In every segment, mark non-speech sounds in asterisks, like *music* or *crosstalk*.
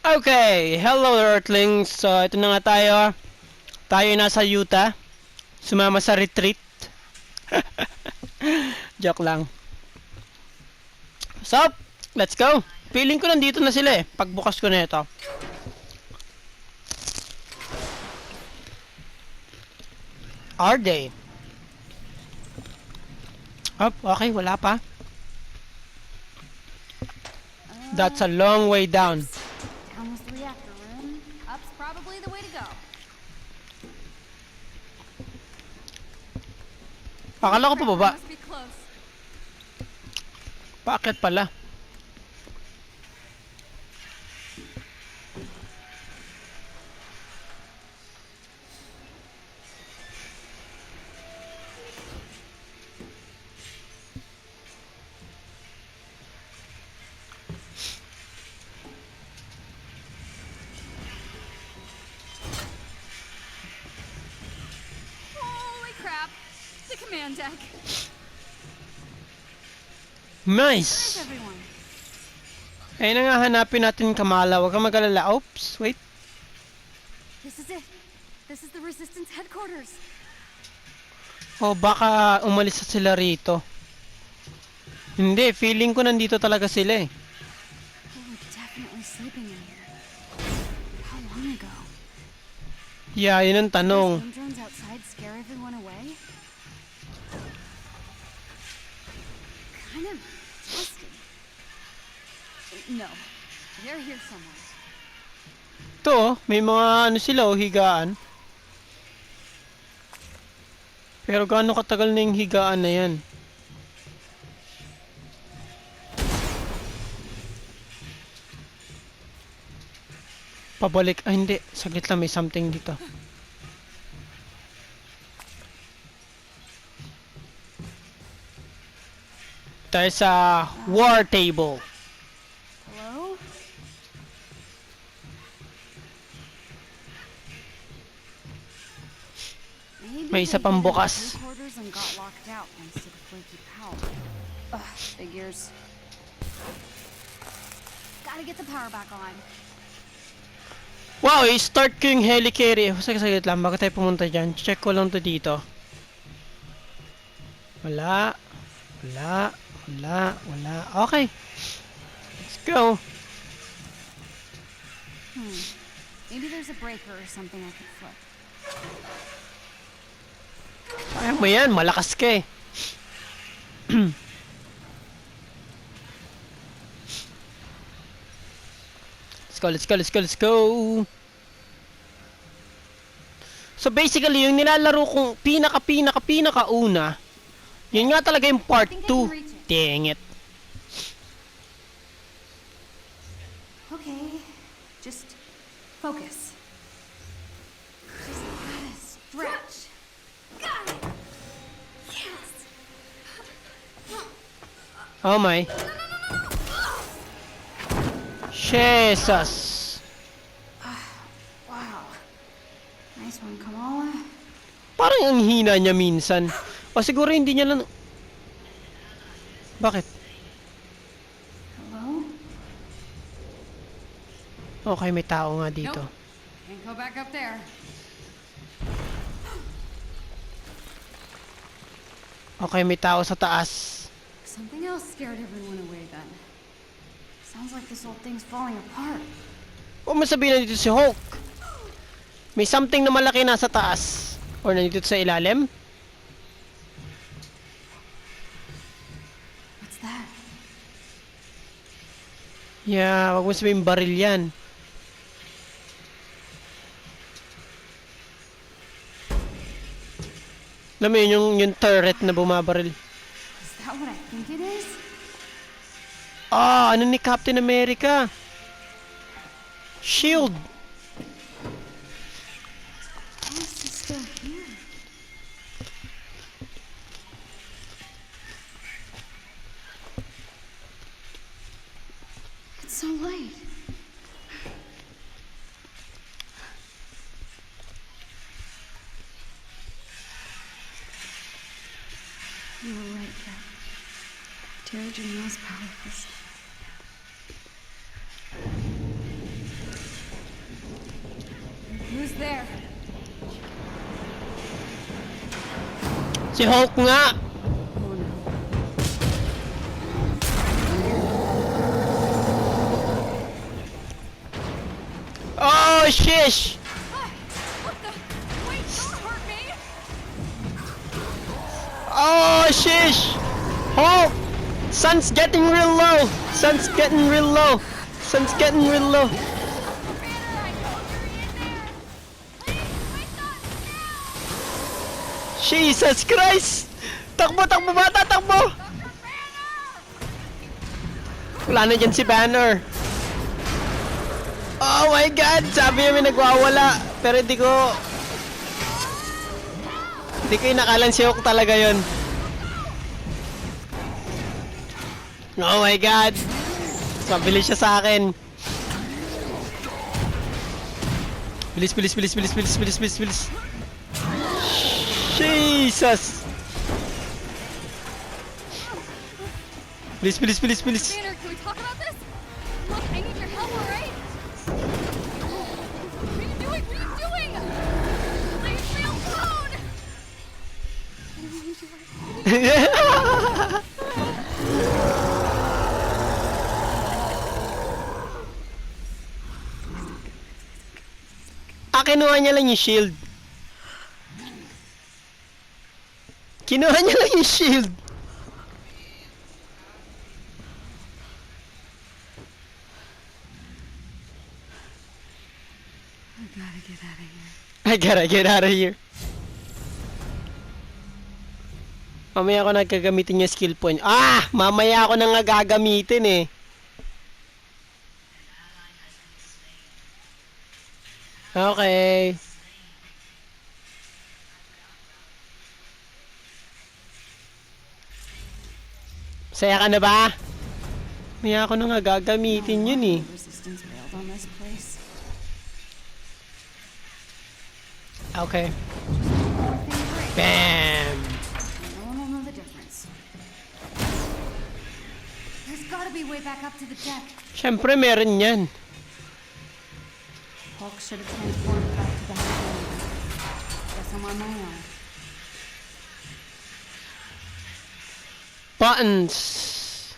Okay, hello Earthlings. So, ito na nga tayo. Tayo nasa Utah. Sumama sa retreat. *laughs* Joke lang. So, let's go. Feeling ko nandito na sila eh. Pagbukas ko na ito. Are they? Up, okay, wala pa. That's a long way. Down was the reactor room. Up's probably the way to go. Akala ko pa baba. Must be close. Bakit pala? Command deck. Nice! Ayun na nga hanapin natin Kamala. Huwag kang mag-alala. Oops, wait. This is it. This is the resistance headquarters. O baka umalis na sila rito. Hindi, feeling ko nandito talaga sila eh. Yeah, yun ang tanong. Those drones outside scare everyone away? Kind of dusty. No, they're here somewhere. Ito, oh, may mga ano sila oh, higaan. Pero gaano katagal na yung higaan na yan? Pabalik. Ah, hindi. Saglit lang. May something dito. Tayo sa war table. Hello? Maybe May isa pang bukas. figures. Gotta get the power back on. Wow, i-start ko yung helicarrier. Sige, saglit lang. Bago tayo pumunta dyan, check ko lang to dito. Wala. Wala. Wala. Wala. Okay. Let's go. Hmm. Maybe there's a breaker or something I could flip. Kaya mo yan. Malakas ka eh. let's go, let's go, let's go, let's go. So basically, yung nilalaro kong pinaka, pinaka, pinaka una, yun nga talaga yung part 2. Dang it. Okay, just focus. Just gotta stretch. Got it. Yes. Oh my. Jesus. Wow. Nice one, Kamala. Parang ang hina niya minsan. O siguro hindi niya lang... Bakit? Hello? Okay, may tao nga dito. Can't go back up there. Okay, may tao sa taas. Something else scared everyone away then. Sounds like this old thing's falling apart. Huwag mo sabihin nandito si Hulk. May something na malaki nasa taas. Or nandito sa ilalim. What's that? Yeah, wag mo sabihin baril yan. Alam mo yun, yung, yung turret na bumabaril. Think it is? Ah, ano ni Captain America? Shield. How is this still here? It's so late. Palace. Who's there? Si Hulk nga! Oh, shish! Sun's getting real low! Sun's getting real low! Sun's getting real low! Jesus Christ! Takbo, takbo bata, takbo! Wala na dyan si Banner. Oh my God! Sabi niya may nagwawala. Pero hindi ko... Hindi ko inakalan si Hulk talaga yon. Oh my God! Mabilis siya sa akin. Bilis, bilis, bilis, bilis, bilis, bilis, bilis, bilis. Jesus! Bilis, bilis, bilis, bilis. Banner, can we talk about this? Look, I need your help, alright? What are you doing? What are you doing? Leave me alone! I need your ah, niya lang yung shield. Kinuha niya lang yung shield. I gotta get out of here. I gotta get out of here. Mamaya ako nagkagamitin yung skill point. Ah! Mamaya ako na nga gagamitin eh. Okay. Saya ka na ba? Mamaya ako na nga gagamitin yun eh. Okay. Bam! No one will Hulk should have transformed back to the. Guess I'm on my own. Buttons.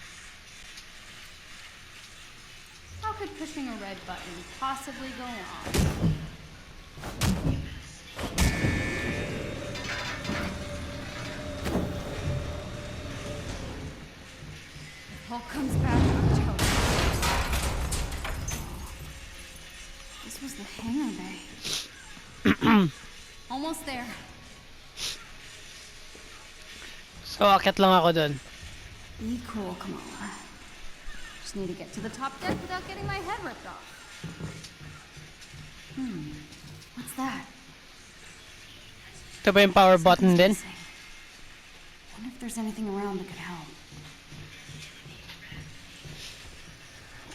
How could pushing a red button possibly go wrong? Hulk comes back, I'm toast. This the hangar bay. *clears throat* Almost there. So, akit lang ako dun. Be cool, Kamala. Just need to get to the top deck without getting my head ripped off. Hmm. What's that? Ito ba yung power button din? Something's missing. Wonder if there's anything around that could help.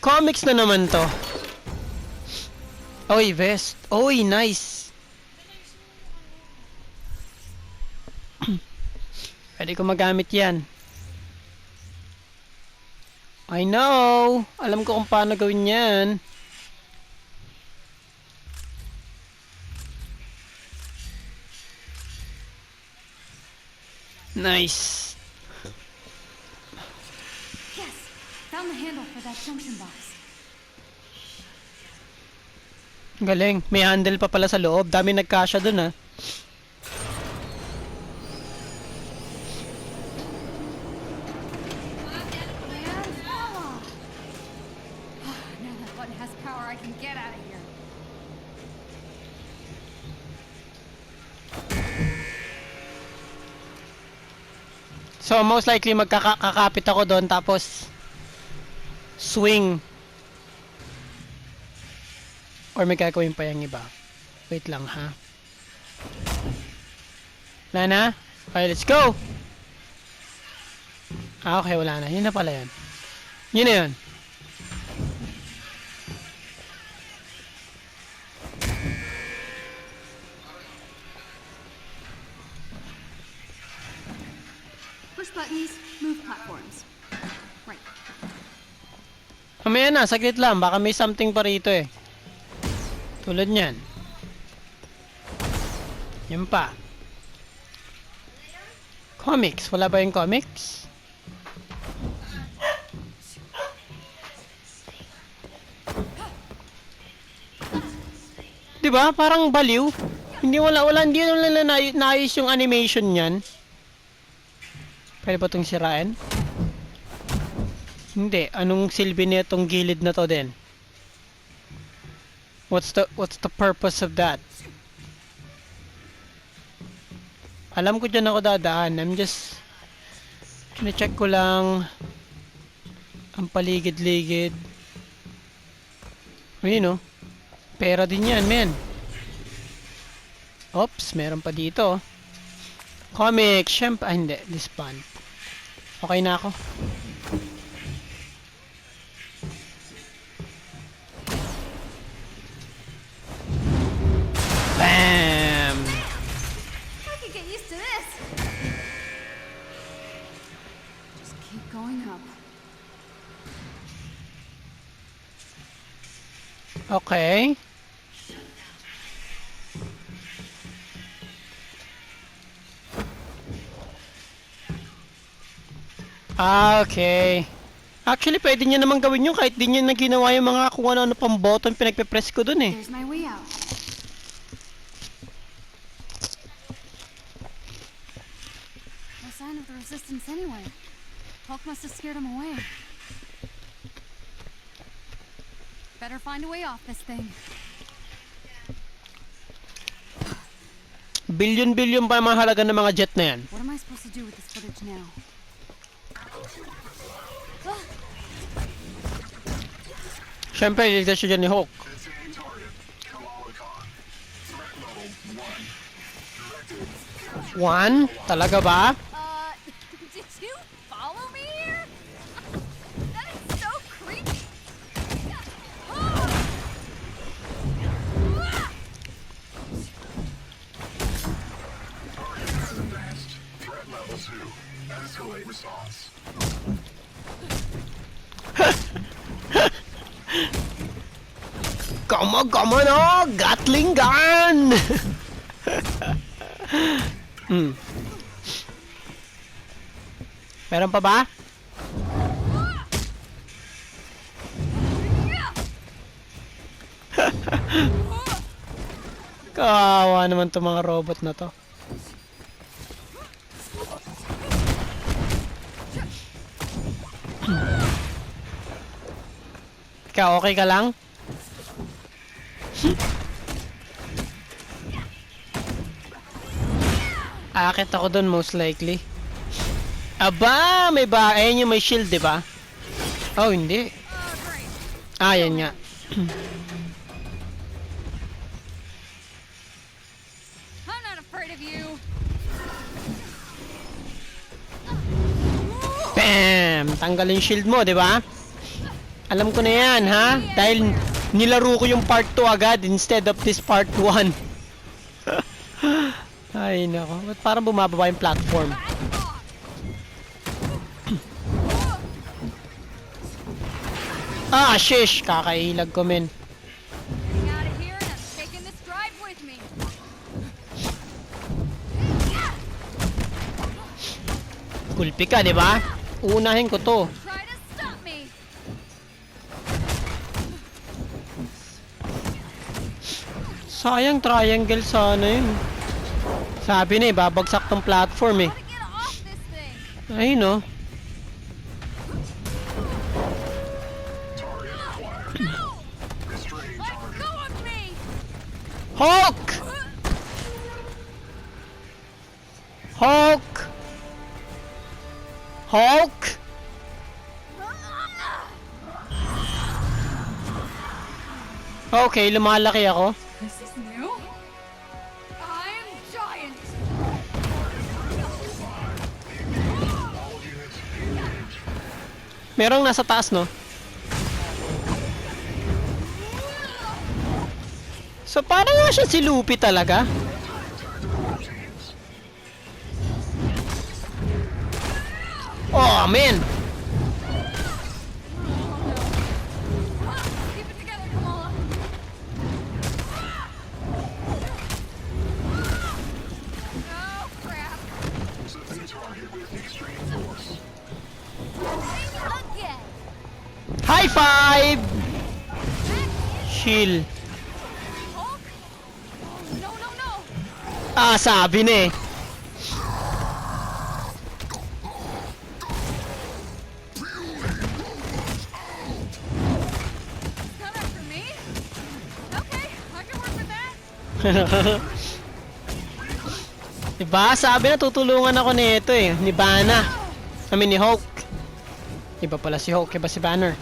Comics na naman to. Oy, vest. Oy, nice. *clears throat* Pwede ko magamit yan. I know. Alam ko kung paano gawin yan. Nice. Yes! Found the handle for that junction box. Galing. May handle pa pala sa loob. Dami nagkasya dun ah. So most likely magkakakapit ako doon tapos swing. Or may gagawin pa yung iba. Wait lang ha. Wala na? Okay, let's go! Ah, okay, wala na. Yun na pala yun. Yun na yun. Push buttons, move platforms. Right. Mamaya na, saglit lang. Baka may something pa rito eh. Tulad niyan. Yan pa. Comics. Wala ba yung comics? *gasps* Di ba? Parang baliw. Hindi wala wala hindi wala na na- naayos yung animation niyan. Pwede ba itong sirain? Hindi. Anong silbi nitong gilid na to din? What's the what's the purpose of that? Alam ko dyan ako dadaan. I'm just check ko lang ang paligid-ligid. Ayun oh. Pera din yan, men. Oops, meron pa dito. Comic, syempre. Ah, hindi. Disband. Okay na ako. Going up. Okay. Ah, okay. Actually, pwede niya naman gawin yun kahit di niya na ginawa yung mga kung ano-ano pang button pinagpe-press ko dun eh. There's my way out. No sign of the resistance anywhere. Hulk must have scared him away. Better find a way off this thing. Billion-billion pa ang mga halaga ng mga jet na yan. What am I supposed to do with this footage now? Siyempre, iligtas siya dyan ni Hulk. One? Talaga ba? Escalate response. *laughs* Come on, come on, oh! Gatling gun! *laughs* hmm. Meron pa ba? *laughs* Kawawa naman to mga robot na to. Ikaw, okay ka lang? Akit ako dun most likely. Aba, may ba? Ayan yung may shield, di ba? Oh, hindi. Ah, yan nga. *clears throat* I'm not afraid of you. Bam! Tanggal yung shield mo, di ba? Alam ko na yan, ha? Dahil nilaro ko yung part 2 agad instead of this part 1. *laughs* Ay, nako. Ba't parang bumababa yung platform? *clears throat* Ah, shish! Kakailag ko, men. Kulpi ka, di ba? Unahin ko to. Sayang triangle sana yun. Sabi na eh, babagsak tong platform eh. How to get off this thing? Ay no. Hulk! Hulk! Hulk! Okay, lumalaki ako. Merong nasa taas, no? So, parang nga siya si Luffy talaga. No! Ah, sabi na eh. *laughs* Diba? Sabi na tutulungan ako nito eh. Ni Bana. I mean, ni Hulk. Iba pala si Hulk, iba si Banner.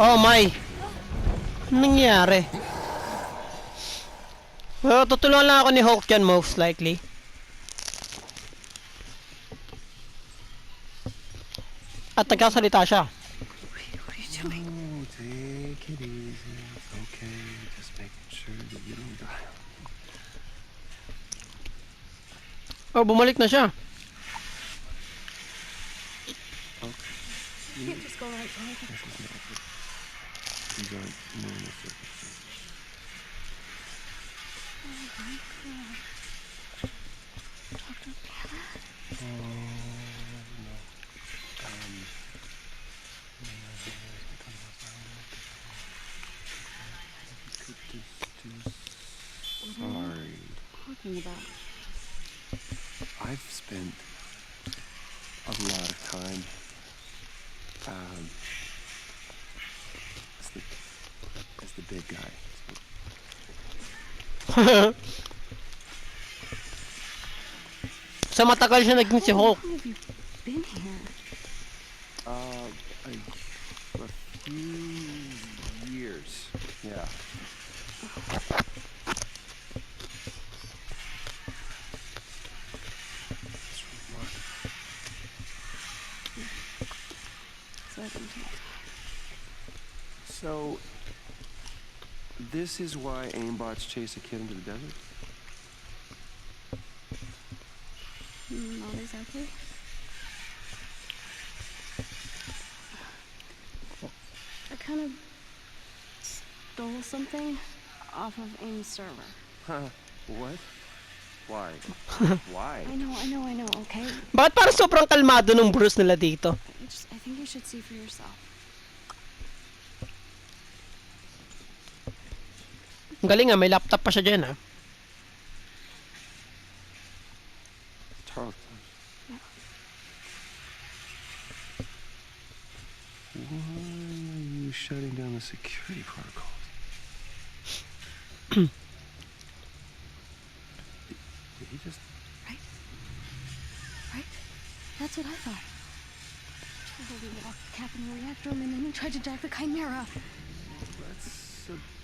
Oh my! Nangyari? Well, tutulungan lang ako ni Hulk yan most likely. At nagkasalita siya. Oh, take it easy. It's aren't normal circumstances. Oh, no. Um, could just do sorry. Talking about. I've spent a lot of time big guy. Sa matagal siya naging si Hulk. How this is why aimbots chase a kid into the desert? Mm, Not exactly. I kind of stole something off of AIM's server. Huh? What? Why? *laughs* why? I know, I know, I know, okay? Bakit parang sobrang kalmado nung Bruce nila dito? I just, I think you should see for yourself. Ang galing ah, may laptop pa siya dyan ah. Tarleton. Why are you shutting down the security protocols? did, he just Right? Right? That's what I thought. Totally locked the cap in the reactor room and then he tried to jack the Chimera.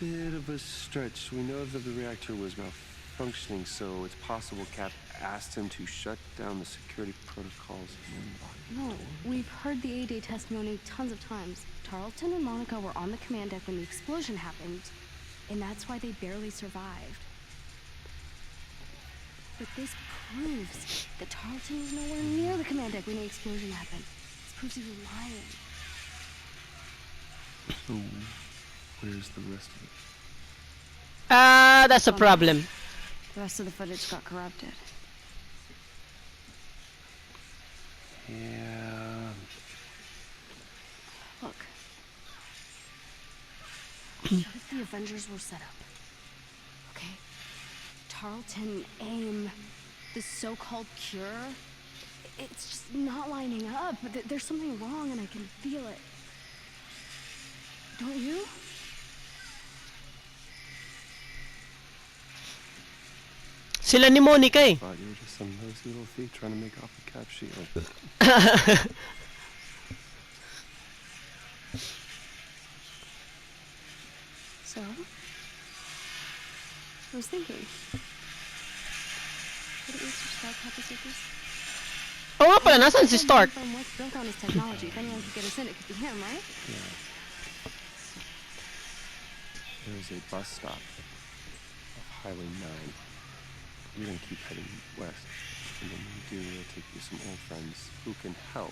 That's a bit of a stretch. We know that the reactor was malfunctioning, so it's possible Cap asked him to shut down the security protocols No, we've heard the A-Day testimony tons of times. Tarleton and Monica were on the command deck when the explosion happened, and that's why they barely survived. But this proves that Tarleton was nowhere near the command deck when the explosion happened. This proves he was lying. *clears throat* So, where's the rest of it? Ah, that's a problem. The rest of the footage got corrupted. Yeah. Look. *clears throat* what if the Avengers were set up? Okay? Tarleton, AIM, this so-called cure, it's just not lining up. There's something wrong and I can feel it. Don't you? Sila ni Monica eh. Thought you were just some nosy little thief trying to make off with Cap Shield. *laughs* So? I was thinking. What it was to start Papa Circus? Oo nga pala, nasan si Stark? From what's built on his technology. If anyone could get us in, it could be him, right? Yeah. There's a bus stop off Highway 9. You're gonna keep heading west. And then when you do, we'll take you some old friends who can help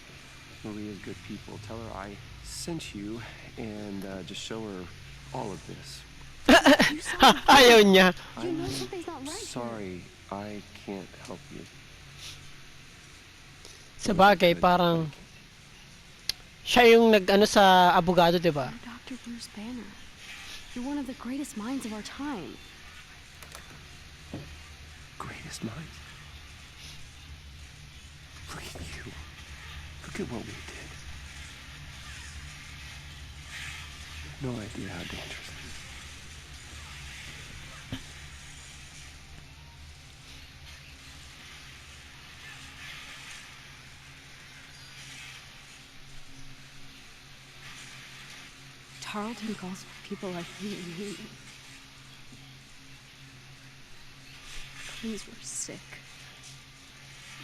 Maria's good people. Tell her I sent you, and uh, just show her all of this. Ha, ayaw niya. You know something's not right. Sorry, I can't help you. Sa bagay, parang siya yung nag-ano sa abogado, di ba? You're Dr. Bruce Banner. You're one of the greatest minds of our time. Greatest minds. Look at you. Look at what we did. No idea how dangerous this is. Tarleton calls people like me. Claims we're sick,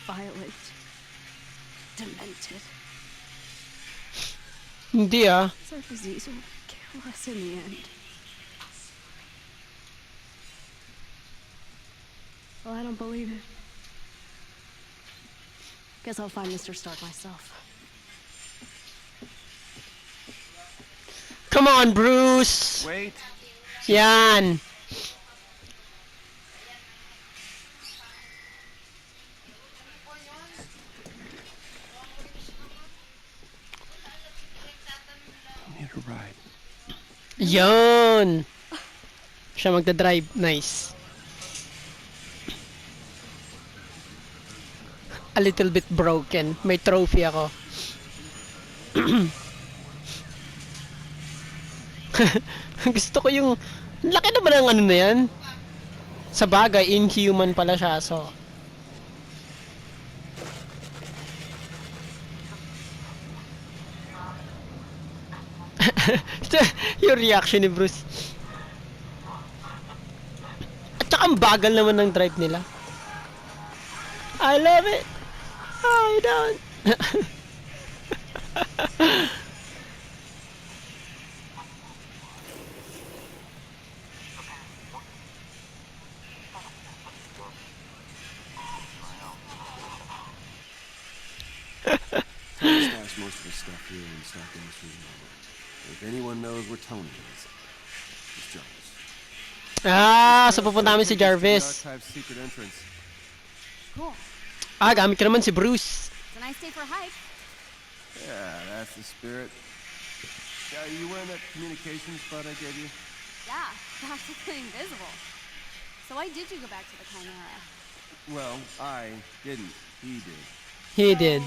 violent, demented. Hindi. It's our disease will kill us in the end. Well, I don't believe it. Guess I'll find Mr. Stark myself. Come on, Bruce! Wait. Yan! Yan! Siya magdadrive. Nice. A little bit broken. May trophy ako. *clears throat* Gusto ko yung... Laki naman ang ano na yan. Sa bagay, inhuman pala siya, so... *laughs* *laughs* yung reaction ni Bruce. At saka ang bagal naman ng drive nila. I love it. I don't. Most of his stuff here in Stock Industries. If anyone knows where Tony is, it's Jarvis. ah, so pupunta namin si Jarvis. archive's secret entrance. Cool. Ah, gamit ko naman si Bruce. It's a nice day for a hike. Yeah, that's the spirit. Yeah, you wearing that communications bud I gave you? Yeah, *laughs* practically invisible. So why did you go back to the Chimera? Well, I didn't. He did. He did.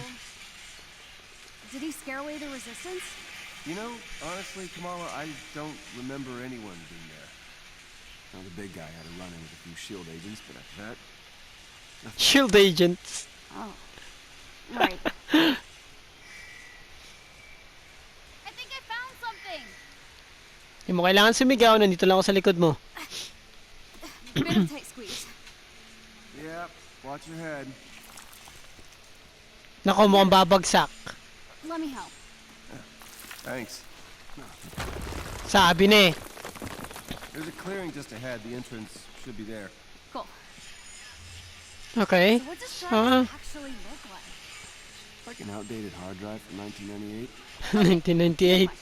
Did he scare away the resistance? You know, honestly, Kamala, I don't remember anyone being there. Now, the big guy had a run-in with a few SHIELD agents, but after that, Shield agents. Oh. Right. *laughs* I think I found something. Hindi mo kailangan sumigaw, nandito lang ako sa likod mo. *coughs* Of tight squeeze. yeah, watch your head. Nako, mukhang babagsak. Let me help. Thanks. Sabi na eh. There's a clearing just ahead. The entrance should be there. Cool. Okay. So what does Huh? Jarvis actually look like? Like an outdated hard drive from 1998. 1998. *laughs*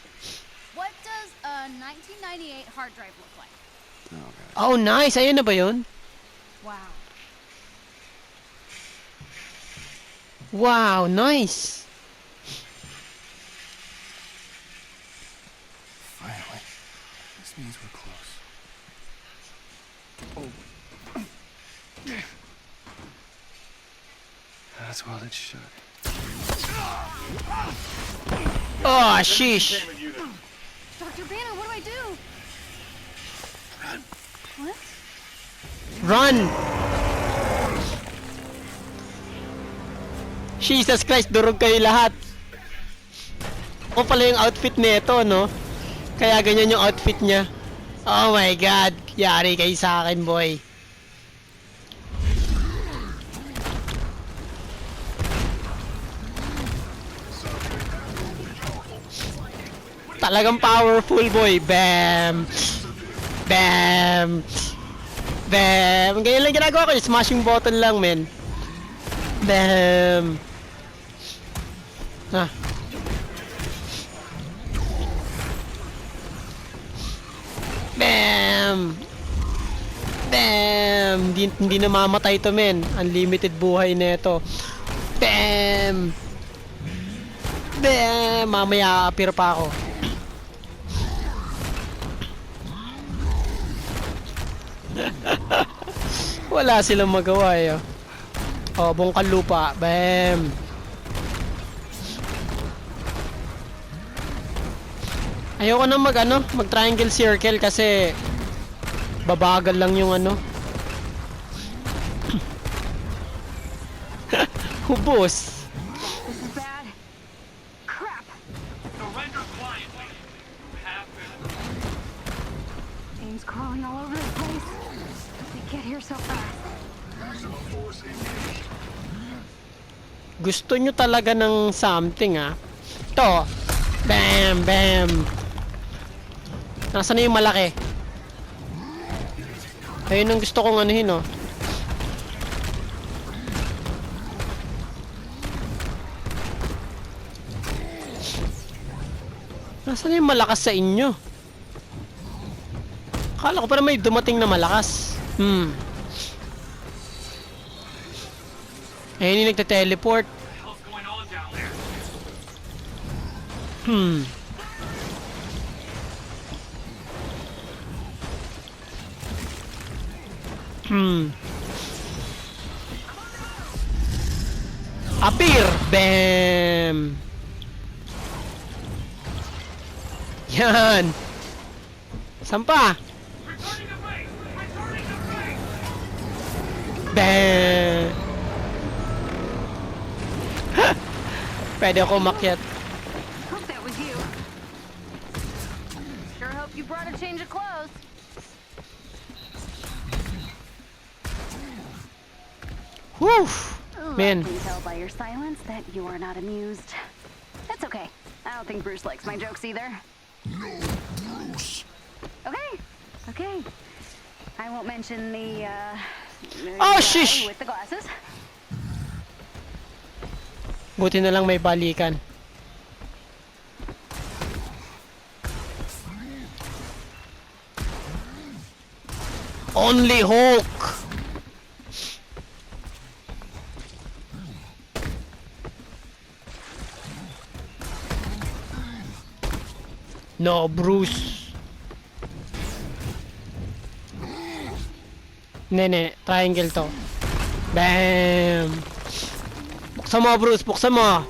What does a 1998 hard drive look like? Oh, God. Oh, nice. Ayun na ba yun? Wow. Wow, nice. This means we're close. Oh. That's well it's shut. Oh, sheesh. Dr. Banner, what do I do? What? Run! Jesus Christ, durog kayo lahat. Ako pala yung outfit nito, no? Kaya ganyan yung outfit niya. Oh my God, yari kayo sa akin, boy. Talagang powerful, boy. Bam! Bam! Bam! Ganyan lang ginagawa ko. Smashing button lang, men. Bam! Bam! Bam! Hindi, hindi namamatay to men. Unlimited buhay nito. Bam! Bam! Mamaya appear pa ako. *laughs* Wala silang magawa eh. oh. Oh, bungkal lupa. Bam! Ayoko na mag ano, mag triangle circle kasi babagal lang yung ano. *laughs* Hubos. Aim's crawling all over the place. They get here so fast. Gusto nyo talaga ng something ah. To. Bam, bam. Nasaan na yung malaki? Ayun ang gusto kong anuhin oh. Nasaan na yung malakas sa inyo? Akala ko pa na may dumating na malakas. Hmm. Ayun yung nagte-teleport. Hmm. Hmm. Appear! Bam! Yan! Sampa! Bam! *laughs* Pwede ako umakyat. Whew! Man. I can tell by your silence that you are not amused. That's okay. I don't think Bruce likes my jokes either. No, Bruce. Okay, okay. I won't mention the, uh... Oh, guy shish! With the glasses. Buti na lang may balikan. Only Hulk! No, Bruce. Nene, triangle to. Bam! Buksan mo, Bruce. Buksan mo.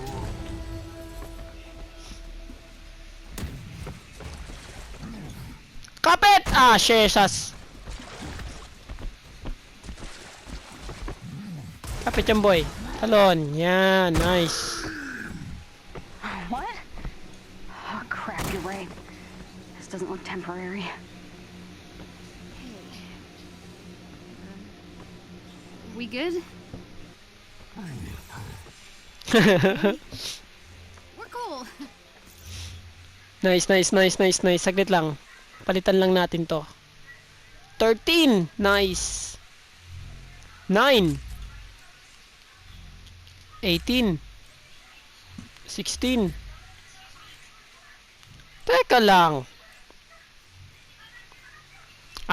Kapit! Ah, shesas. Kapit yan, boy. Talon. Yan. Nice. What? Oh, crap, you're right. This doesn't look temporary. We good? *laughs* We're cool. nice, nice, nice, nice, nice. Saglit lang. Palitan lang natin to. 13. Nice. 9. 18. 16. Teka lang.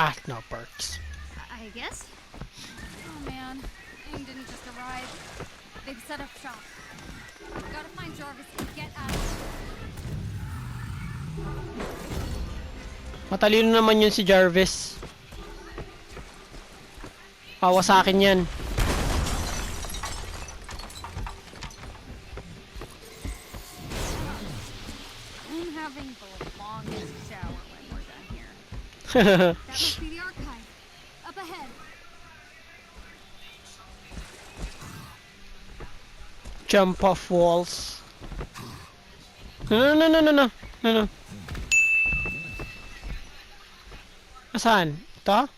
Ah, no perks. I guess. Oh man, Aang didn't just arrive. They've set up shop. Gotta find Jarvis and get out of. Matalino naman yun si Jarvis. Pawa sa akin yan. That must be the archive. Up ahead. Jump off walls. No, no, no, no, no, no, no. Asan? Ito?